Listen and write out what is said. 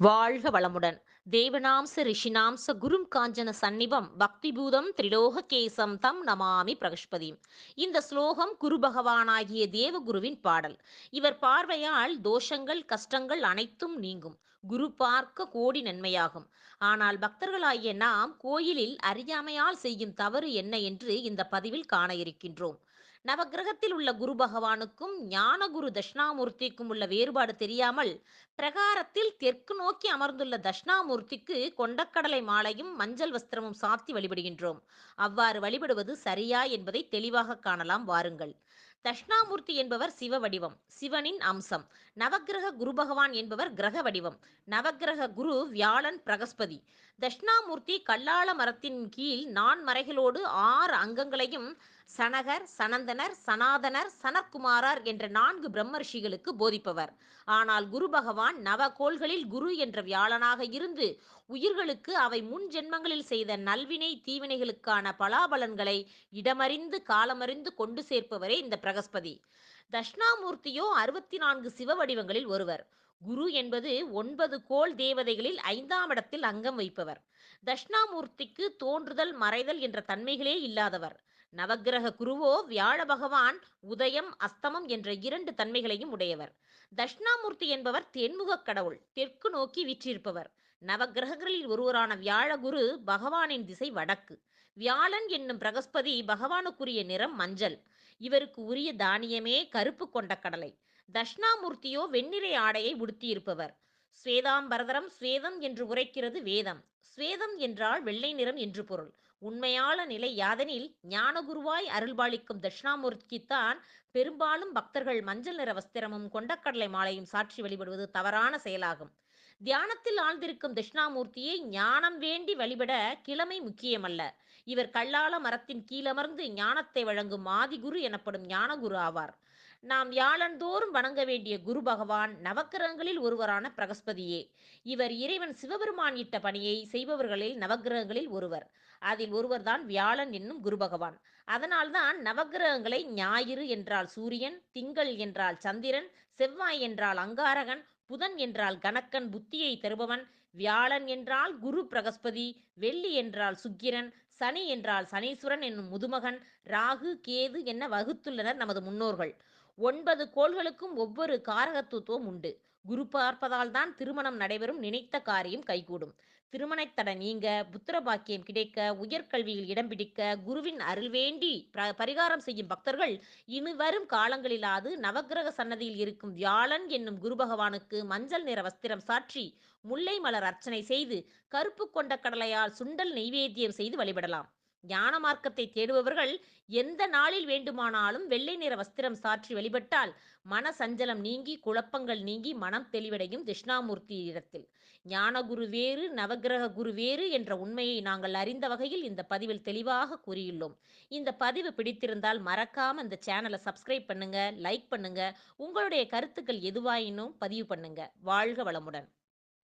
வாழ்க வளமுடன். தேவனாம்ச ரிஷினாம்ச குரும் காஞ்சன சந்நிபம் பக்திபூதம் திரிலோக கேசம் தம் நமாமி பிரகஷ்பதி இந்த ஸ்லோகம் குரு பகவானாகிய தேவகுருவின் பாடல். இவர் பார்வையால் தோஷங்கள் கஷ்டங்கள் அனைத்தும் நீங்கும். குரு பார்க்க கோடி நன்மையாகும். ஆனால் பக்தர்களாகிய நாம் கோயிலில் அறியாமையால் செய்யும் தவறு என்ன என்று இந்த பதிவில் காண இருக்கின்றோம். நவகிரகத்தில் உள்ள குரு பகவானுக்கும் ஞானகுரு தட்சிணாமூர்த்திக்கும் உள்ள வேறுபாடு தெரியாமல் பிரகாரத்தில் தெற்கு நோக்கி அமர்ந்துள்ள தட்சிணாமூர்த்திக்கு கொண்டக்கடலை மாலையும் மஞ்சள் வஸ்திரமும் சாத்தி வழிபடுகின்றோம். அவ்வாறு வழிபடுவது சரியா என்பதை தெளிவாக காணலாம். வாருங்கள். தட்சிணாமூர்த்தி என்பவர் சிவ வடிவம் சிவனின் அம்சம். நவக்கிரக குரு பகவான் என்பவர் கிரக வடிவம். நவக்கிரக குரு வியாழன் பிரகஸ்பதி. தட்சிணாமூர்த்தி கல்லாள மரத்தின் கீழ் நான் மறைகளோடு ஆறு அங்கங்களையும் சனகர் சனந்தனர் சனாதனர் சனற்குமாரர் என்ற நான்கு பிரம்மர்ஷிகளுக்கு போதிப்பவர். ஆனால் குரு பகவான் நவகோள்களில் குரு என்ற வியாழனாக இருந்து உயிர்களுக்கு அவை முன் ஜென்மங்களில் செய்த நல்வினை தீவினைகளுக்கான பலாபலன்களை இடமறிந்து காலமறிந்து கொண்டு சேர்ப்பவரே இந்த பிரகஸ்பதி. தட்சிணாமூர்த்தியோ அறுபத்தி நான்கு சிவ வடிவங்களில் ஒருவர். குரு என்பது ஒன்பது கோள் தேவதைகளில் ஐந்தாம் இடத்தில் அங்கம் வைப்பவர். தட்சிணாமூர்த்திக்கு தோன்றுதல் மறைதல் என்ற தன்மைகளே இல்லாதவர். நவக்கிரக குருவோ வியாழ பகவான் உதயம் அஸ்தமம் என்ற இரண்டு தன்மைகளையும் உடையவர். தட்சிணாமூர்த்தி என்பவர் தென்முகக் கடவுள் தெற்கு நோக்கி வீற்றிருப்பவர். நவக்கிரகங்களில் ஒருவரான வியாழகுரு பகவானின் திசை வடக்கு. வியாழன் என்னும் பிரகஸ்பதி பகவானுக்குரிய நிறம் மஞ்சள். இவருக்கு உரிய தானியமே கருப்பு கொண்ட கடலை. தட்சிணாமூர்த்தியோ வெண்ணிறை ஆடையை உடுத்தியிருப்பவர். ஸ்வேதாம்பரதரம் ஸ்வேதம் என்று உரைக்கிறது வேதம். ஸ்வேதம் என்றால் வெள்ளை நிறம் என்று பொருள். உண்மையான நிலை யாதெனில் ஞானகுருவாய் அருள்பாலிக்கும் தட்சிணாமூர்த்திக்குத்தான் பெரும்பாலும் பக்தர்கள் மஞ்சள் நிற வஸ்திரமும் கொண்டக்கடலை மாலையும் சாற்றி வழிபடுவது தவறான செயலாகும். தியானத்தில் ஆழ்ந்திருக்கும் தட்சிணாமூர்த்தியை ஞானம் வேண்டி வழிபட கிழமை முக்கியமல்ல. இவர் கல்லால மரத்தின் கீழமர்ந்து ஞானத்தை வழங்கும் ஆதிகுரு எனப்படும் ஞானகுரு ஆவார். நாம் வியாழந்தோறும் வணங்க வேண்டிய குரு பகவான் நவக்கிரகங்களில் ஒருவரான பிரகஸ்பதியே. இவர் இறைவன் சிவபெருமான் இட்ட பணியை செய்பவர்களில் நவக்கிரகங்களில் ஒருவர். அதில் ஒருவர்தான் வியாழன் என்னும் குரு பகவான். அதனால்தான் நவக்கிரகங்களை ஞாயிறு என்றால் சூரியன் திங்கள் என்றால் சந்திரன் செவ்வாய் என்றால் அங்காரகன் புதன் என்றால் கணக்கன் புத்தியை தருபவன் வியாழன் என்றால் குரு பிரகஸ்பதி வெள்ளி என்றால் சுக்கிரன் சனி என்றால் சனீஸ்வரன் என்னும் முதுமகன் ராகு கேது என்ன வகுத்துள்ளனர் நமது முன்னோர்கள். ஒன்பது கோள்களுக்கும் ஒவ்வொரு காரகத்துவம் உண்டு. குரு பார்ப்பதால் தான் திருமணம் நடைபெறும் நினைத்த காரியம் கைகூடும். திருமணத்தட நீங்க புத்திர பாக்கியம் கிடைக்க உயர்கல்வியில் இடம் பிடிக்க குருவின் அருள் வேண்டி பரிகாரம் செய்யும் பக்தர்கள் இனி வரும் காலங்களிலாது நவகிரக சன்னதியில் இருக்கும் வியாழன் என்னும் குரு பகவானுக்கு மஞ்சள் நிற வஸ்திரம் சாற்றி முல்லை மலர் அர்ச்சனை செய்து கருப்பு கொண்ட கடலையால் சுண்டல் நெய்வேத்தியம் செய்து வழிபடலாம். ஞான மார்க்கத்தை தேடுபவர்கள் எந்த நாளில் வேண்டுமானாலும் வெள்ளை நிற வஸ்திரம் சாற்றி வழிபட்டால் மன சஞ்சலம் நீங்கி குழப்பங்கள் நீங்கி மனம் தெளிவடையும் திஷ்ணாமூர்த்தி இடத்தில் ஞானகுரு வேறு நவகிரக குரு வேறு என்ற உண்மையை நாங்கள் அறிந்த வகையில் இந்த பதிவில் தெளிவாக கூறியுள்ளோம். இந்த பதிவு பிடித்திருந்தால் மறக்காம இந்த சேனலை சப்ஸ்கிரைப் பண்ணுங்க லைக் பண்ணுங்க. உங்களுடைய கருத்துக்கள் எதுவாயினும் பதிவு பண்ணுங்க. வாழ்க வளமுடன்.